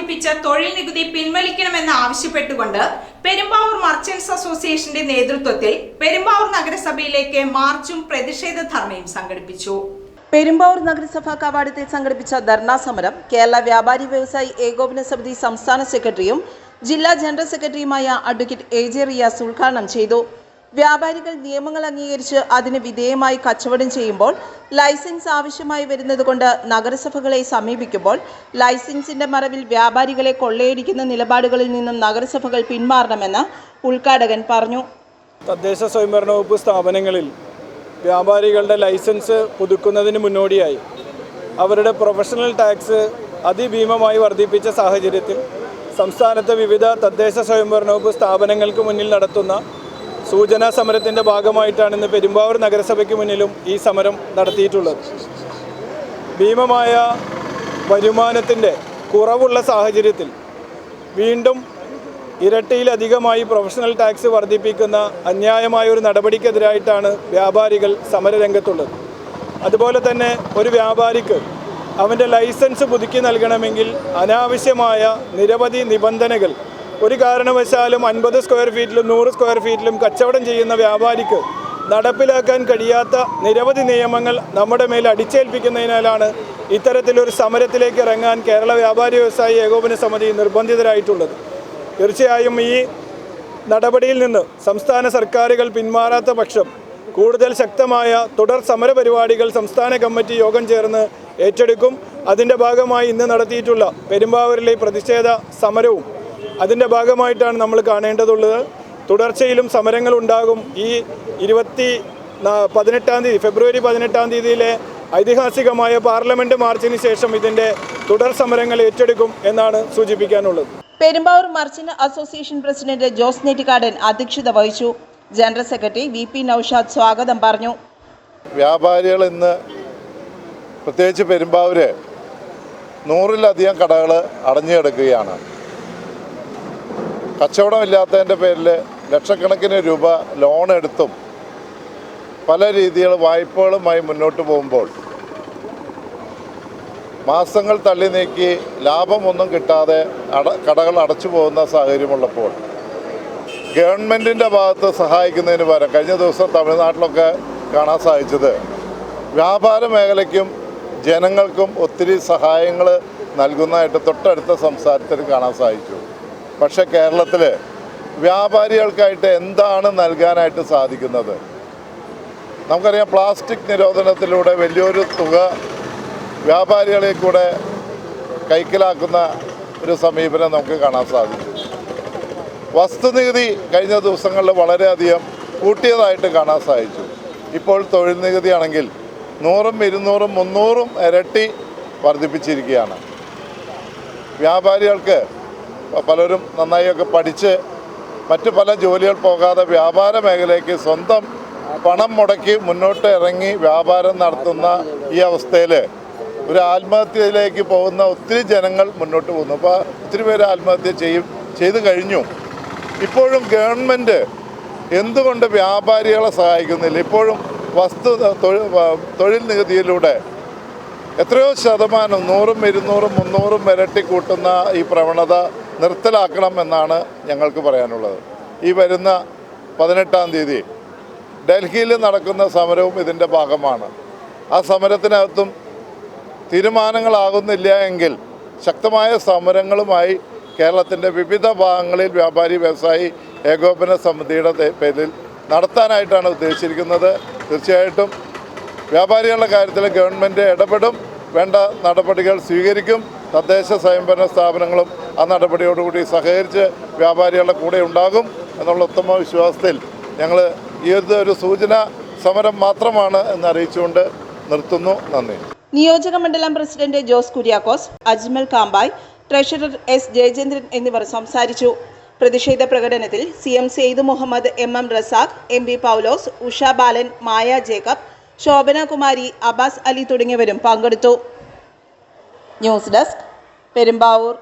വർദ്ധിപ്പിച്ച തൊഴിൽ നികുതി പിൻവലിക്കണമെന്ന് ആവശ്യപ്പെട്ടുകൊണ്ട് പെരുമ്പാവൂർ മർച്ചന്റ്സ് അസോസിയേഷന്റെ നേതൃത്വത്തിൽ പെരുമ്പാവൂർ നഗരസഭയിലേക്ക് മാർച്ചും പ്രതിഷേധ ധർണയും സംഘടിപ്പിച്ചു. പെരുമ്പാവൂർ നഗരസഭാ കവാടത്തിൽ സംഘടിപ്പിച്ച ധർണാ സമരം കേരള വ്യാപാരി വ്യവസായി ഏകോപന സമിതി സംസ്ഥാന സെക്രട്ടറിയും ജില്ലാ ജനറൽ സെക്രട്ടറിയുമായ അഡ്വക്കേറ്റ് എ ജെ റിയാസ് ഉദ്ഘാടനം ചെയ്തു. വ്യാപാരികൾ നിയമങ്ങൾ അംഗീകരിച്ച് അതിന് വിധേയമായി കച്ചവടം ചെയ്യുമ്പോൾ ലൈസൻസ് ആവശ്യമായി വരുന്നതുകൊണ്ട് നഗരസഭകളെ സമീപിക്കുമ്പോൾ ലൈസൻസിന്റെ മറവിൽ വ്യാപാരികളെ കൊള്ളയടിക്കുന്ന നിലപാടുകളിൽ നിന്നും നഗരസഭകൾ പിന്മാറണമെന്ന് ഉദ്ഘാടകൻ പറഞ്ഞു. തദ്ദേശ സ്വയംഭരണ വകുപ്പ് സ്ഥാപനങ്ങളിൽ വ്യാപാരികളുടെ ലൈസൻസ് പുതുക്കുന്നതിന് മുന്നോടിയായി അവരുടെ പ്രൊഫഷണൽ ടാക്സ് അതിഭീമമായി വർദ്ധിപ്പിച്ച സാഹചര്യത്തിൽ സംസ്ഥാനത്തെ വിവിധ തദ്ദേശ സ്വയംഭരണ വകുപ്പ് സ്ഥാപനങ്ങൾക്ക് മുന്നിൽ നടത്തുന്ന സൂചനാ സമരത്തിന്റെ ഭാഗമായിട്ടാണ് ഇന്ന് പെരുമ്പാവൂർ നഗരസഭയ്ക്ക് മുന്നിലും ഈ സമരം നടത്തിയിട്ടുള്ളത്. ഭീമമായ വരുമാനത്തിന്റെ കുറവുള്ള സാഹചര്യത്തിൽ വീണ്ടും ഇരട്ടിയിലധികമായി പ്രൊഫഷണൽ ടാക്സ് വർദ്ധിപ്പിക്കുന്ന അന്യായമായ ഒരു നടപടിക്കെതിരായിട്ടാണ് വ്യാപാരികൾ സമരരംഗത്തുള്ളത്. അതുപോലെ തന്നെ ഒരു വ്യാപാരിക്ക് അവന്റെ ലൈസൻസ് പുതുക്കി നൽകണമെങ്കിൽ അനാവശ്യമായ നിരവധി നിബന്ധനകൾ ഒരു കാരണവശാലും അൻപത് സ്ക്വയർ ഫീറ്റിലും നൂറ് സ്ക്വയർ ഫീറ്റിലും കച്ചവടം ചെയ്യുന്ന വ്യാപാരിക്ക് നടപ്പിലാക്കാൻ കഴിയാത്ത നിരവധി നിയമങ്ങൾ നമ്മുടെ മേൽ അടിച്ചേൽപ്പിക്കുന്നതിനാലാണ് ഇത്തരത്തിലൊരു സമരത്തിലേക്ക് ഇറങ്ങാൻ കേരള വ്യാപാരി വ്യവസായി ഏകോപന സമിതി നിർബന്ധിതരായിട്ടുള്ളത്. തീർച്ചയായും ഈ നടപടിയിൽ നിന്ന് സംസ്ഥാന സർക്കാരുകൾ പിന്മാറാത്ത പക്ഷം കൂടുതൽ ശക്തമായ തുടർ സമര പരിപാടികൾ സംസ്ഥാന കമ്മിറ്റി യോഗം ചേർന്ന് ഏറ്റെടുക്കും. അതിന്റെ ഭാഗമായി ഇന്ന് നടത്തിയിട്ടുള്ള പെരുമ്പാവൂരിലെ പ്രതിഷേധ സമരവും അതിന്റെ ഭാഗമായിട്ടാണ് നമ്മൾ കാണേണ്ടതുള്ളത്. തുടർച്ചയിലും സമരങ്ങൾ ഉണ്ടാകും. ഈ ഇരുപത്തി പതിനെട്ടാം തീയതി ഫെബ്രുവരി പതിനെട്ടാം തീയതിയിലെ ഐതിഹാസികമായ പാർലമെന്റ് മാർച്ചിന് ശേഷം ഇതിന്റെ തുടർ സമരങ്ങൾ ഏറ്റെടുക്കും എന്നാണ് സൂചിപ്പിക്കാനുള്ളത്. Perumbavoor merchant association president Jose Nettikkadan അധ്യക്ഷത വഹിച്ചു. General secretary V P Noushad സ്വാഗതം പറഞ്ഞു. വ്യാപാരികൾ ഇന്ന് പ്രത്യേകിച്ച് പെരുമ്പാവൂര് നൂറിലധികം കടകൾ അടഞ്ഞു കിടക്കുകയാണ്. കച്ചവടമില്ലാത്തതിന്റെ പേരിൽ ലക്ഷക്കണക്കിന് രൂപ ലോൺ എടുത്തും പല രീതിയിലുള്ള വായ്പകളുമായി മുന്നോട്ട് പോകുമ്പോൾ മാസങ്ങൾ തള്ളി നീക്കി ലാഭമൊന്നും കിട്ടാതെ അട കടകൾ അടച്ചു പോകുന്ന സാഹചര്യമുള്ളപ്പോൾ ഗവൺമെന്റിന്റെ ഭാഗത്ത് സഹായിക്കുന്നതിന് പകരം കഴിഞ്ഞ ദിവസം തമിഴ്നാട്ടിലൊക്കെ കാണാൻ സാധിച്ചത് വ്യാപാര മേഖലയ്ക്കും ജനങ്ങൾക്കും ഒത്തിരി സഹായങ്ങൾ നൽകുന്നതായിട്ട് തൊട്ടടുത്ത സംസ്ഥാനത്തിൽ കാണാൻ സാധിച്ചു. പക്ഷേ കേരളത്തിൽ വ്യാപാരികൾക്കായിട്ട് എന്താണ് നൽകാനായിട്ട് സാധിക്കുന്നത്? നമുക്കറിയാം പ്ലാസ്റ്റിക് നിരോധനത്തിലൂടെ വലിയൊരു തുക വ്യാപാരികളെ കൂടെ കൈക്കലാക്കുന്ന ഒരു സമീപനം നമുക്ക് കാണാൻ സാധിച്ചു. വസ്തുനികുതി കഴിഞ്ഞ ദിവസങ്ങളിൽ വളരെയധികം കൂട്ടിയതായിട്ട് കാണാൻ സാധിച്ചു. ഇപ്പോൾ തൊഴിൽ നികുതി ആണെങ്കിൽ നൂറും ഇരുന്നൂറും മുന്നൂറും ഇരട്ടി വർദ്ധിപ്പിച്ചിരിക്കുകയാണ്. വ്യാപാരികൾക്ക് പലരും നന്നായിയൊക്കെ പഠിച്ച് മറ്റു പല ജോലികൾ പോകാതെ വ്യാപാര മേഖലയ്ക്ക് സ്വന്തം പണം മുടക്കി മുന്നോട്ട് ഇറങ്ങി വ്യാപാരം നടത്തുന്ന ഈ അവസ്ഥയിൽ ഒരു ആത്മഹത്യയിലേക്ക് പോകുന്ന ഒത്തിരി ജനങ്ങൾ മുന്നോട്ട് പോകുന്നു. അപ്പോൾ ഒത്തിരി പേര് ആത്മഹത്യ ചെയ്യും ചെയ്തു കഴിഞ്ഞു. ഇപ്പോഴും ഗവൺമെന്റ് എന്തുകൊണ്ട് വ്യാപാരികളെ സഹായിക്കുന്നില്ല? ഇപ്പോഴും വസ്തു തൊഴിൽ നികുതിയിലൂടെ എത്രയോ ശതമാനം നൂറും ഇരുന്നൂറും മുന്നൂറും ഇരട്ടി കൂട്ടുന്ന ഈ പ്രവണത നിർത്തലാക്കണം എന്നാണ് ഞങ്ങൾക്ക് പറയാനുള്ളത്. ഈ വരുന്ന പതിനെട്ടാം തീയതി ഡൽഹിയിൽ നടക്കുന്ന സമരവും ഇതിന്റെ ഭാഗമാണ്. ആ സമരത്തിനകത്തും തീരുമാനങ്ങളാകുന്നില്ല എങ്കിൽ ശക്തമായ സമരങ്ങളുമായി കേരളത്തിന്റെ വിവിധ ഭാഗങ്ങളിൽ വ്യാപാരി വ്യവസായി ഏകോപന സമിതിയുടെ പേരിൽ നടത്താനായിട്ടാണ് ഉദ്ദേശിച്ചിരിക്കുന്നത്. തീർച്ചയായിട്ടും വ്യാപാരികളുടെ കാര്യത്തിൽ ഗവൺമെന്റ് ഇടപെടും. വേണ്ട നടപടികൾ സ്വീകരിക്കും. തദ്ദേശ സ്വയംഭരണ സ്ഥാപനങ്ങളും ആ നടപടിയോടുകൂടി സഹകരിച്ച് വ്യാപാരികളുടെ കൂടെ ഉണ്ടാകും എന്നുള്ള ഉത്തമ വിശ്വാസത്തിൽ ഞങ്ങൾ ഈ ഒരു സൂചന സമരം മാത്രമാണ് എന്ന് അറിയിച്ചുകൊണ്ട് നിർത്തുന്നു. നന്ദി. നിയോജക മണ്ഡലം president Jose Kuriakose Ajmal Kambai treasurer S Jayachandran എന്നിവർ സംസാരിച്ചു. പ്രതിഷേധ പ്രകടനത്തിൽ C M Sayed Muhammad M M Razak M P Paulose Usha Balan Maya Jacob Shobhana Kumari Abbas Ali തുടങ്ങിയവരും പങ്കെടുത്തു. News desk Perumbavoor.